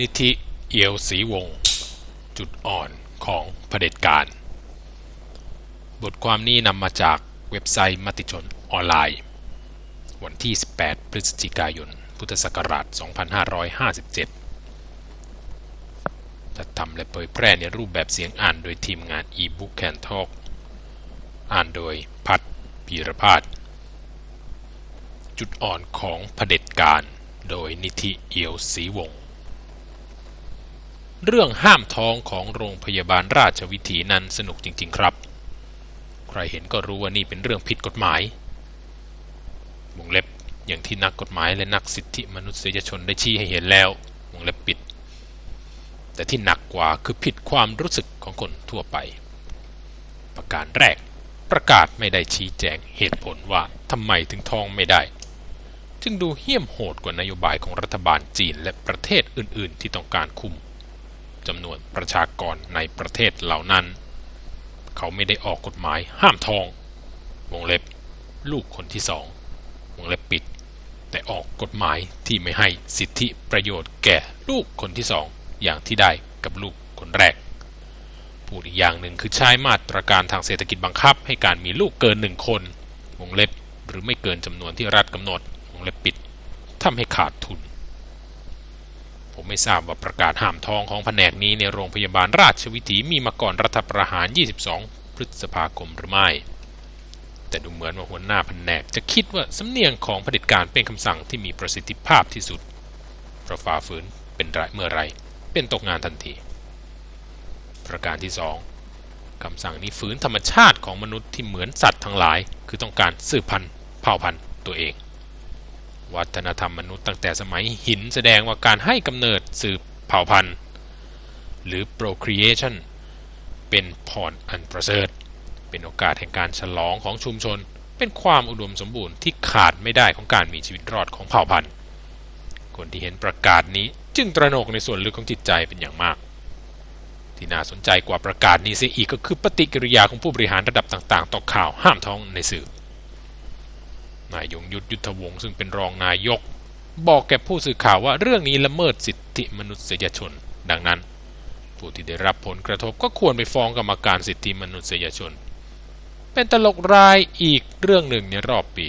นิธิเอียวศรีวงศ์จุดอ่อนของเผด็จการ บทความนี้นำมาจากเว็บไซต์มติชนออนไลน์ วันที่ 18 พฤศจิกายน พุทธศักราช 2557 จัดทำและเผยแพร่ในรูปแบบเสียงอ่านโดยทีมงาน e-book and talk อ่านโดยพัฒพีรพาสจุดอ่อนของเผด็จการ โดยนิธิเอียวศรีวงศ์ เรื่องห้ามท้องของโรงพยาบาลราชวิถีนั้นสนุกจริง ๆ ครับ ใครเห็นก็รู้ว่านี่เป็นเรื่องผิดกฎหมายวงเล็บอย่างที่นักกฎหมายและนักสิทธิมนุษยชนได้ชี้ให้เห็นแล้ววงเล็บปิด แต่ที่หนักกว่าคือผิดความรู้สึกของคนทั่วไป ประการแรก ประกาศไม่ได้ชี้แจงเหตุผลว่าทำไมถึงท้องไม่ได้ จึงดูเหี้ยมโหดกว่านโยบายของรัฐบาลจีนและประเทศอื่น ๆ ที่ต้องการคุม จำนวนประชากรในประเทศเหล่านั้น เขาไม่ได้ออกกฎหมายห้ามทอง วงเล็บ ลูกคนที่สอง วงเล็บปิด แต่ออกกฎหมายที่ไม่ให้สิทธิประโยชน์แก่ลูกคนที่สอง อย่างที่ได้กับลูกคนแรกพูดอีกอย่างหนึ่งคือใช้มาตรการทางเศรษฐกิจบังคับ ให้การมีลูกเกินหนึ่งคน วงเล็บหรือไม่เกินจำนวนที่รัฐกำหนด วงเล็บปิดทำให้ขาดทุน ผมไม่ทราบว่าประกาศห้ามทองของแผนกนี้ในโรงพยาบาลราชวิถีมีมาก่อนรัฐประหาร 22 พฤษภาคมหรือไม่ แต่ดูเหมือนว่าหัวหน้าแผนกจะคิดว่าสำเนียงของเผด็จการเป็นคำสั่งที่มีประสิทธิภาพที่สุดเพราะฝ่าฝืนเป็นไรเมื่อไรเป็นตกงานทันที ประการที่สองคำสั่งนี้ฝืนธรรมชาติของมนุษย์ที่เหมือนสัตว์ทั้งหลาย คือต้องการสืบพันธุ์เผ่าพันธุ์ตัวเอง วัฒนธรรมมนุษย์ตั้งแต่สมัยหินแสดงว่าการให้กำเนิดสืบเผ่าพันธุ์ หรือ procreation เป็นพรอันประเสริฐ เป็นโอกาสแห่งการฉลองของชุมชน เป็นความอุดมสมบูรณ์ที่ขาดไม่ได้ของการมีชีวิตรอดของเผ่าพันธุ์ คนที่เห็นประกาศนี้จึงตระหนกในส่วนลึกของจิตใจเป็นอย่างมาก ที่น่าสนใจกว่าประกาศนี้เสียอีกก็คือปฏิกิริยาของผู้บริหารระดับต่าง ๆ ต่อข่าวห้ามท้องในสื่อ นายยงยุทธยุทธวงศ์ซึ่งเป็นรองนายก บอกแก่ผู้สื่อข่าวว่าเรื่องนี้ละเมิดสิทธิมนุษยชน ดังนั้น ผู้ที่ได้รับผลกระทบก็ควรไปฟ้องกรรมการสิทธิมนุษยชน เป็นตลกรายอีกเรื่องหนึ่งในรอบปี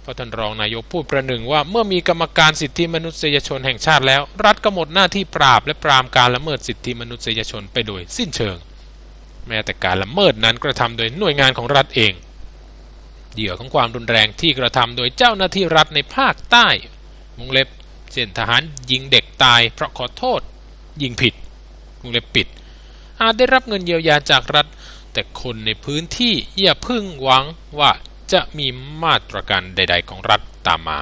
เพราะท่านรองนายกพูดประหนึ่งว่าเมื่อมีกรรมการสิทธิมนุษยชนแห่งชาติแล้ว รัฐก็หมดหน้าที่ปราบและปรามการละเมิดสิทธิมนุษยชนไปโดยสิ้นเชิง แม้แต่การละเมิดนั้นกระทำโดยหน่วยงานของรัฐเอง เหยื่อของความรุนแรงที่กระทำโดยเจ้าหน้าที่รัฐในภาคใต้วงเล็บเช่นทหารยิงเด็กตายเพราะขอโทษ ยิงผิดวงเล็บปิด อาจได้รับเงินเยียวยาจากรัฐ แต่คนในพื้นที่อย่าพึ่งหวังว่าจะมีมาตรการใด ๆ ของรัฐตามมา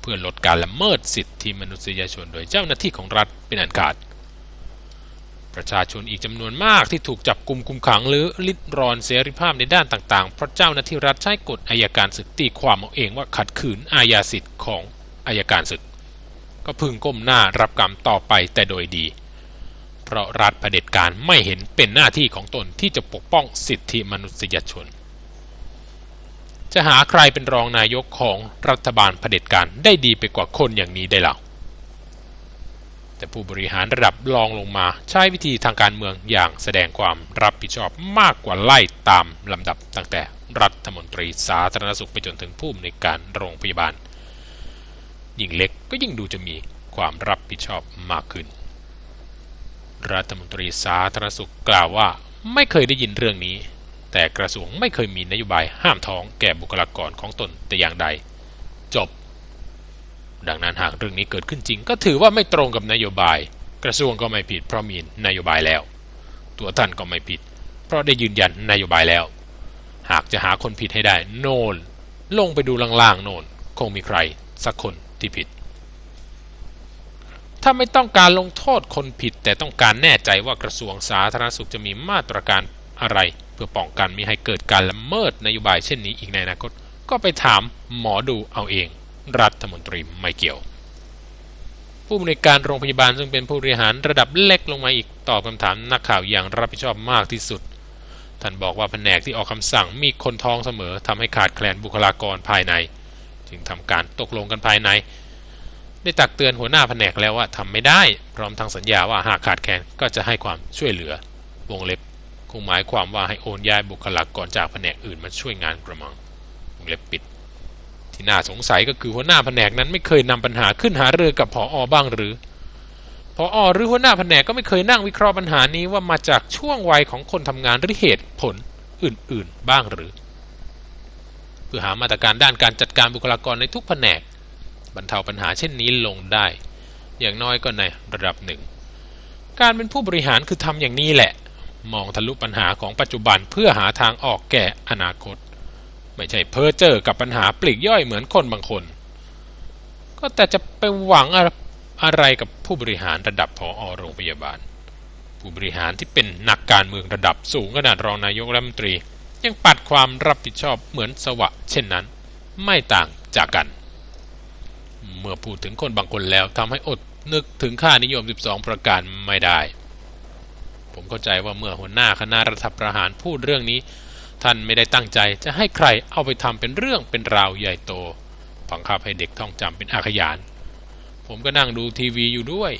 เพื่อลดการละเมิดสิทธิมนุษยชนโดยเจ้าหน้าที่ของรัฐเป็นอันขาด ประชาชนอีกจำนวนมากที่ถูกจับกลุ่มคุมขังหรือลิดรอนเสรีภาพในด้านต่างๆ เพราะเจ้าหน้าที่รัฐใช้กฎอายการศึกตีความเอาเองว่าขัดขืนอาญาสิทธิ์ของอายการศึก ก็พึงก้มหน้ารับกรรมต่อไปแต่โดยดี เพราะรัฐเผด็จการไม่เห็นเป็นหน้าที่ของตนที่จะปกป้องสิทธิมนุษยชน จะหาใครเป็นรองนายกของรัฐบาลเผด็จการได้ดีไปกว่าคนอย่างนี้ได้หรอ แต่ผู้บริหารระดับรองลงมา ใช้วิธีทางการเมืองอย่างแสดงความรับผิดชอบมากกว่าไล่ตามลำดับตั้งแต่รัฐมนตรีสาธารณสุขไปจนถึงผู้ในการโรงพยาบาล ยิ่งเล็กก็ยิ่งดูจะมีความรับผิดชอบมากขึ้น รัฐมนตรีสาธารณสุขกล่าวว่าไม่เคยได้ยินเรื่องนี้ แต่กระทรวงไม่เคยมีนโยบายห้ามท้องแก่บุคลากรของตนแต่อย่างใด จบ ดังนั้นหากเรื่องนี้เกิดขึ้นจริง ก็ถือว่าไม่ตรงกับนโยบาย กระทรวงก็ไม่ผิดเพราะมีนโยบายแล้ว ตัวท่านก็ไม่ผิด เพราะได้ยืนยันนโยบายแล้ว หากจะหาคนผิดให้ได้ โน่นลงไปดูล่างๆโน่นคงมีใครสักคนที่ผิด ถ้าไม่ต้องการลงโทษคนผิด แต่ต้องการแน่ใจว่ากระทรวงสาธารณสุขจะมีมาตรการอะไร เพื่อป้องกันไมิให้เกิดการละเมิดนโยบายเช่นนี้อีกในอนาคตก็ไปถามหมอดูเอาเอง รัฐมนตรีไม่เกี่ยว ผู้บริการโรงพยาบาลซึ่งเป็นผู้บริหารระดับเล็กลงมาอีกตอบคำถามนักข่าวอย่างรับผิดชอบมากที่สุด ท่านบอกว่าแผนกที่ออกคำสั่งมีคนท้องเสมอทำให้ขาดแคลนบุคลากรภายใน จึงทำการตกลงกันภายใน ได้ตักเตือนหัวหน้าแผนกแล้วว่าทำไม่ได้ พร้อมทั้งสัญญาว่าหากขาดแคลนก็จะให้ความช่วยเหลือวงเล็บคงหมายความว่าให้โอนย้ายบุคลากรจากแผนกอื่นมาช่วยงานกระมัง ที่น่าสงสัยก็คือหัวหน้าแผนกนั้นไม่เคยนำปัญหาขึ้นหาเรือกับผออบ้างหรือผออหรือหัวหน้าแผนกก็ไม่เคยนั่งวิเคราะห์ปัญหานี้ว่ามาจากช่วงวัยของคนทำงานหรือเหตุผลอื่นๆบ้างหรือ เพื่อหามาตรการด้านการจัดการบุคลากรในทุกแผนก บรรเทาปัญหาเช่นนี้ลงได้ อย่างน้อยก็ในระดับหนึ่ง การเป็นผู้บริหารคือทำอย่างนี้แหละ มองทะลุปัญหาของปัจจุบันเพื่อหาทางออกแก่อนาคต ไม่ใช่เพ้อเจอกับปัญหาปลีกย่อยเหมือนคนบางคน ก็แต่จะไปหวังอะไรกับผู้บริหารระดับพออโรงพยาบาล ผู้บริหารที่เป็นนักการเมืองระดับสูงขนาดรองนายกรัฐมนตรี ยังปัดความรับผิดชอบเหมือนสวะ เช่นนั้น ไม่ต่างจากกัน เมื่อพูดถึงคนบางคนแล้วทำให้อดนึกถึงค่านิยม 12 ประการไม่ได้ ผมเข้าใจว่าเมื่อหัวหน้าคณะรัฐประหารพูดเรื่องนี้ ท่านไม่ได้ตั้งใจจะให้ใครเอาไปทำเป็นเรื่องเป็นราวใหญ่โตบังคับให้เด็กท่องจำเป็นอาขยาน ผมก็นั่งดูทีวีอยู่ด้วย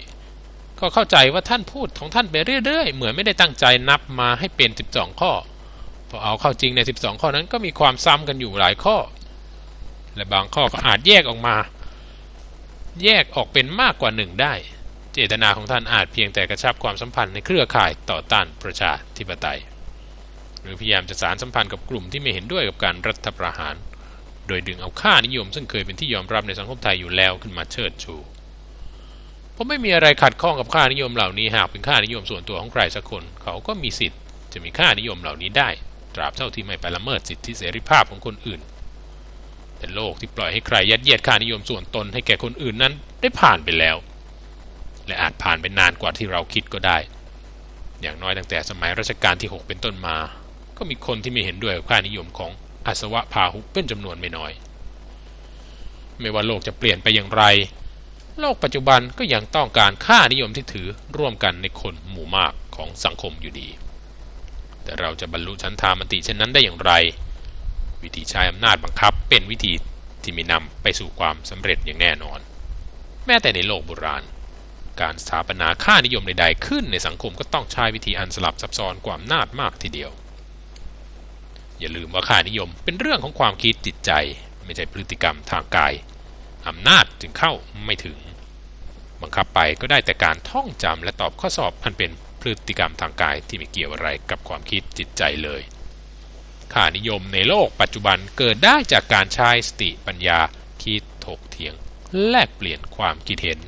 ก็เข้าใจว่าท่านพูดของท่านไปเรื่อยๆ เหมือนไม่ได้ตั้งใจนับมาให้เป็น 12 ข้อ พอเอาเข้าจริงใน 12 ข้อนั้นก็มีความซ้ำกันอยู่หลายข้อ และบางข้อก็อาจแยกออกมา แยกออกเป็นมากกว่าหนึ่งได้ เจตนาของท่านอาจเพียงแต่กระชับความสัมพันธ์ในเครือข่ายต่อต้านประชาธิปไตย หรือพยายามจะสารสัมพันธ์กับกลุ่มที่ไม่เห็นด้วยกับการรัฐประหาร โดยดึงเอาค่านิยม ซึ่งเคยเป็นที่ยอมรับในสังคมไทยอยู่แล้วขึ้นมาเชิดชูผมไม่มีอะไรขัดข้องกับค่านิยมเหล่านี้หากเป็นค่านิยมส่วนตัวของใครสักคน เขาก็มีสิทธิ์จะมีค่านิยมเหล่านี้ได้ ตราบเท่าที่ไม่ไปละเมิดสิทธิเสรีภาพของคนอื่น แต่โลกที่ปล่อยให้ใครยัดเยียดค่านิยมส่วนตนให้แก่คนอื่นนั้นได้ผ่านไปแล้ว และอาจผ่านไปนานกว่าที่เราคิดก็ได้ อย่างน้อยตั้งแต่สมัยรัชกาลที่ 6 เป็นต้นมา ก็มีคนที่ไม่เห็นด้วยกับค่านิยมของอาสวะพาหุเป็นจำนวนไม่น้อย ไม่ว่าโลกจะเปลี่ยนไปอย่างไร โลกปัจจุบันก็ยังต้องการค่านิยมที่ถือร่วมกันในคนหมู่มากของสังคมอยู่ดี แต่เราจะบรรลุชั้นธามติเช่นนั้นได้อย่างไร วิธีใช้อำนาจบังคับเป็นวิธีที่มีนำไปสู่ความสำเร็จอย่างแน่นอน แม้แต่ในโลกโบราณ การสถาปนาค่านิยมใดๆขึ้นในสังคมก็ต้องใช้วิธีอันสลับซับซ้อนกว่าอำนาจมากทีเดียว อย่าลืมว่าค่านิยมเป็นเรื่องของความคิดจิตใจ ไม่ใช่พฤติกรรมทางกายอำนาจจึงเข้าไม่ถึง บังคับไปก็ได้แต่การท่องจำและตอบข้อสอบอันเป็นพฤติกรรมทางกายที่ไม่เกี่ยวอะไรกับความคิดจิตใจเลย ค่านิยมในโลกปัจจุบันเกิดได้จากการใช้สติปัญญาคิดถกเถียง แลกเปลี่ยนความคิดเห็น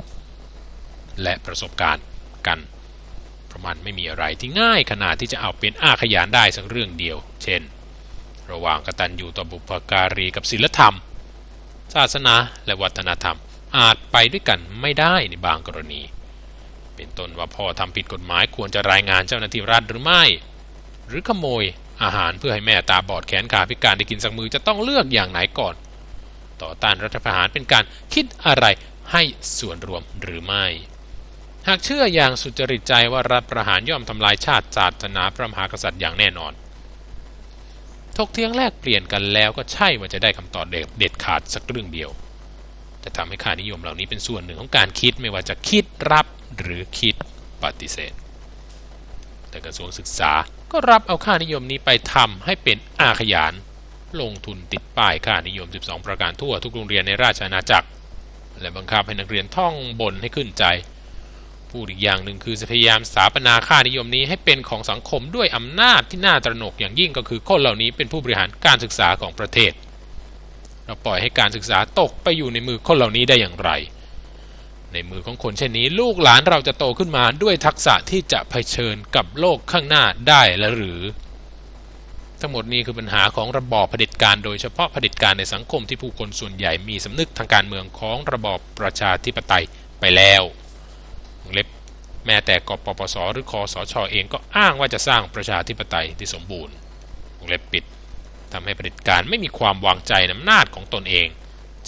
และประสบการณ์กันเพราะมันไม่มีอะไรที่ง่ายขนาดที่จะเอาเป็นอาขยานได้สักเรื่องเดียว เช่น ระหว่างกตัญญูต่อบุพการีกับศีลธรรม ศาสนาและวัฒนธรรมอาจไปด้วยกันไม่ได้ในบางกรณี เป็นต้นว่าพ่อทำผิดกฎหมายควรจะรายงานเจ้าหน้าที่รัฐหรือไม่ หรือขโมยอาหารเพื่อให้แม่ตาบอดแขนขาพิการได้กินสักมือจะต้องเลือกอย่างไหนก่อน ต่อต้านรัฐประหารเป็นการคิดอะไรให้ส่วนรวมหรือไม่ หากเชื่ออย่างสุจริตใจว่ารัฐประหารย่อมทำลายชาติศาสนาพระมหากษัตริย์อย่างแน่นอน ทกเทียงแลกเปลี่ยนกันแล้วก็ใช่ว่าจะได้คำตอบเด็ดขาดสักเรื่องเดียว จะทำให้ค่านิยมเหล่านี้เป็นส่วนหนึ่งของการคิดไม่ว่าจะคิดรับหรือคิดปฏิเสธ แต่กระทรวงศึกษาก็รับเอาค่านิยมนี้ไปทำให้เป็นอาขยาน ลงทุนติดป้ายค่านิยม 12 ประการทั่วทุกโรงเรียนในราชอาณาจักร และบังคับให้นักเรียนท่องบนให้ขึ้นใจ พูดอีกอย่างหนึ่งคือจะพยายามสถาปนาค่านิยมนี้ให้เป็นของสังคมด้วยอำนาจที่น่าตระหนกอย่างยิ่งก็คือคนเหล่านี้เป็นผู้บริหารการศึกษาของประเทศ เราปล่อยให้การศึกษาตกไปอยู่ในมือคนเหล่านี้ได้อย่างไร ในมือของคนเช่นนี้ ลูกหลานเราจะโตขึ้นมาด้วยทักษะที่จะเผชิญกับโลกข้างหน้าได้และหรือ ทั้งหมดนี้คือปัญหาของระบอบเผด็จการโดยเฉพาะเผด็จการในสังคมที่ผู้คนส่วนใหญ่มีสำนึกทางการเมืองของระบอบประชาธิปไตยไปแล้ว เล็บแม้แต่กปปสหรือคอสชอเองก็อ้างว่าจะสร้างประชาธิปไตยที่สมบูรณ์เล็บปิดทำให้เผด็จการไม่มีความวางใจในอำนาจของตนเอง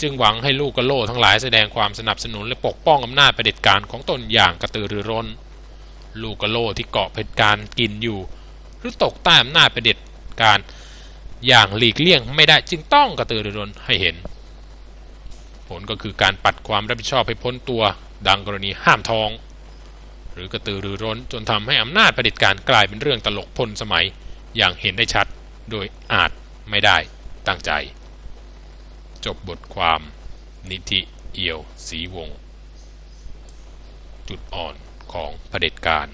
จึงหวังให้ลูกกระโลทั้งหลายแสดงความสนับสนุนและปกป้องอำนาจเผด็จการของตนอย่างกระตือรือร้น ลูกกระโลที่เกาะเผด็จการกินอยู่ หรือตกใต้อำนาจเผด็จการอย่างหลีกเลี่ยงไม่ได้จึงต้องกระตือรือร้นให้เห็น ผลก็คือการปัดความรับผิดชอบให้พ้นตัว ดังกรณีห้ามทอง หรือกระตือรือร้นจนทำให้อำนาจเผด็จการกลายเป็นเรื่องตลกพ้นสมัยอย่างเห็นได้ชัด โดยอาจไม่ได้ตั้งใจ จบบทความ นิธิเอียวสีวง จุดอ่อนของเผด็จการ